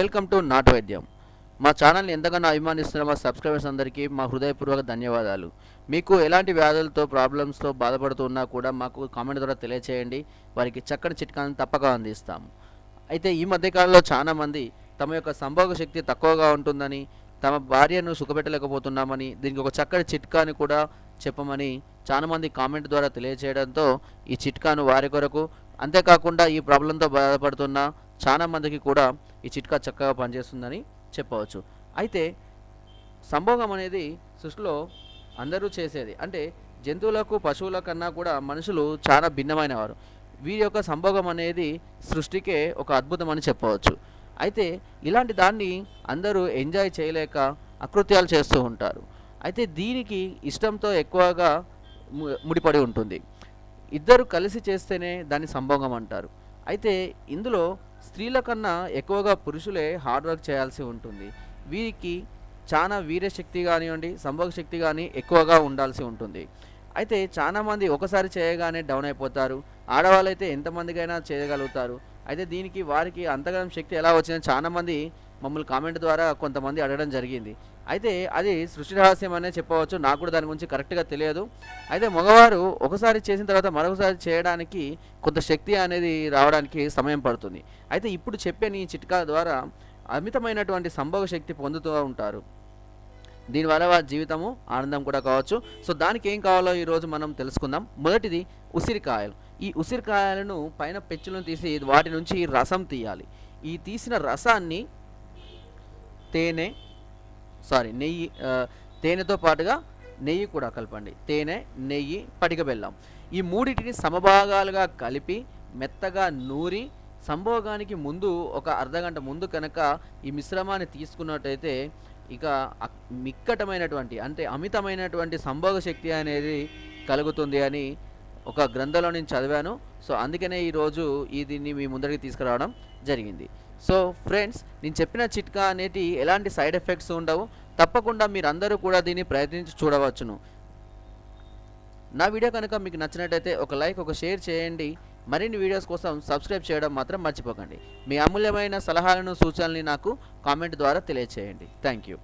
Welcome to నాటు వైద్యం. మా ఛానల్ని ఎంతగానో అభిమానిస్తున్న మా సబ్స్క్రైబర్స్ అందరికీ మా హృదయపూర్వక ధన్యవాదాలు. మీకు ఎలాంటి వ్యాధులతో ప్రాబ్లమ్స్తో బాధపడుతున్నా కూడా మాకు కామెంట్ ద్వారా తెలియచేయండి. వారికి చక్కని చిట్కాలను తప్పక అందిస్తాము. అయితే ఈ మధ్యకాలంలో చాలామంది తమ యొక్క సంభోగ శక్తి తక్కువగా ఉంటుందని తమ భార్యను సుఖపెట్టలేకపోతున్నామని దీనికి ఒక చక్కటి చిట్కాని కూడా చెప్పమని చాలామంది కామెంట్ ద్వారా తెలియచేయడంతో ఈ చిట్కాను వారి కొరకు. అంతేకాకుండా ఈ ప్రాబ్లంతో బాధపడుతున్న చాలా మందికి కూడా ఈ చిట్కా చక్కగా పనిచేస్తుందని చెప్పవచ్చు. అయితే సంభోగం అనేది సృష్టిలో అందరూ చేసేది. అంటే జంతువులకు పశువుల కన్నా కూడా మనుషులు చాలా భిన్నమైన వారు వీరి యొక్క సంభోగం అనేది సృష్టికే ఒక అద్భుతం అని చెప్పవచ్చు. అయితే ఇలాంటి దాన్ని అందరూ ఎంజాయ్ చేయలేక అకృత్యాలు చేస్తూ ఉంటారు. అయితే దీనికి ఇష్టంతో ఎక్కువగా ము- ముడిపడి ఉంటుంది. ఇద్దరు కలిసి చేస్తేనే దాన్ని సంభోగం అంటారు. అయితే ఇందులో స్త్రీల కన్నా ఎక్కువగా పురుషులే హార్డ్ వర్క్ చేయాల్సి ఉంటుంది. వీరికి చాలా వీర్యశక్తి కానివ్వండి సంభోగ శక్తి కానీ ఎక్కువగా ఉండాల్సి ఉంటుంది. అయితే చాలామంది ఒకసారి చేయగానే డౌన్ అయిపోతారు. ఆడవాళ్ళైతే ఎంతమందికైనా చేయగలుగుతారు. అయితే దీనికి వారికి అంతగనం శక్తి ఎలా వచ్చిందని చాలామంది మమ్మల్ని కామెంట్ ద్వారా కొంతమంది అడగడం జరిగింది. అయితే అది సృష్టి రహస్యం అనే చెప్పవచ్చు. నాకు కూడా దాని గురించి కరెక్ట్గా తెలియదు. అయితే మగవారు ఒకసారి చేసిన తర్వాత మరొకసారి చేయడానికి కొంత శక్తి అనేది రావడానికి సమయం పడుతుంది. అయితే ఇప్పుడు చెప్పే నీ చిట్కా ద్వారా అమితమైనటువంటి సంభోగ శక్తి పొందుతూ ఉంటారు. దీనివల్ల వారి జీవితము ఆనందం కూడా కావచ్చు. సో దానికి ఏం కావాలో ఈరోజు మనం తెలుసుకుందాం. మొదటిది ఉసిరికాయలు. ఈ ఉసిరికాయలను పైన పెచ్చులను తీసి వాటి నుంచి రసం తీయాలి. ఈ తీసిన రసాన్ని తేనె సారీ నెయ్యి తేనెతో పాటుగా నెయ్యి కూడా కలపండి. తేనె నెయ్యి పటిక బెల్లం. ఈ మూడింటిని సమభాగాలుగా కలిపి మెత్తగా నూరి సంభోగానికి ముందు ఒక అర్ధగంట ముందు కనుక ఈ మిశ్రమాన్ని తీసుకున్నట్టయితే ఇక మిక్కటమైనటువంటి అంటే అమితమైనటువంటి సంభోగ శక్తి అనేది కలుగుతుంది అని ఒక గ్రంథంలో నేను చదివాను. సో అందుకనే ఈరోజు ఈ దీన్ని మీ ముందరికి తీసుకురావడం జరిగింది. సో ఫ్రెండ్స్ నేను చెప్పిన చిట్కా అనేది ఎలాంటి సైడ్ ఎఫెక్ట్స్ ఉండవు. తప్పకుండా మీరందరూ కూడా దీన్ని ప్రయత్నించి చూడవచ్చును. నా వీడియో కనుక మీకు నచ్చినట్టయితే ఒక లైక్ ఒక షేర్ చేయండి. మరిన్ని వీడియోస్ కోసం సబ్స్క్రైబ్ చేయడం మాత్రం మర్చిపోకండి. మీ అమూల్యమైన సలహాలను సూచనల్ని నాకు కామెంట్ ద్వారా తెలియచేయండి. Thank you.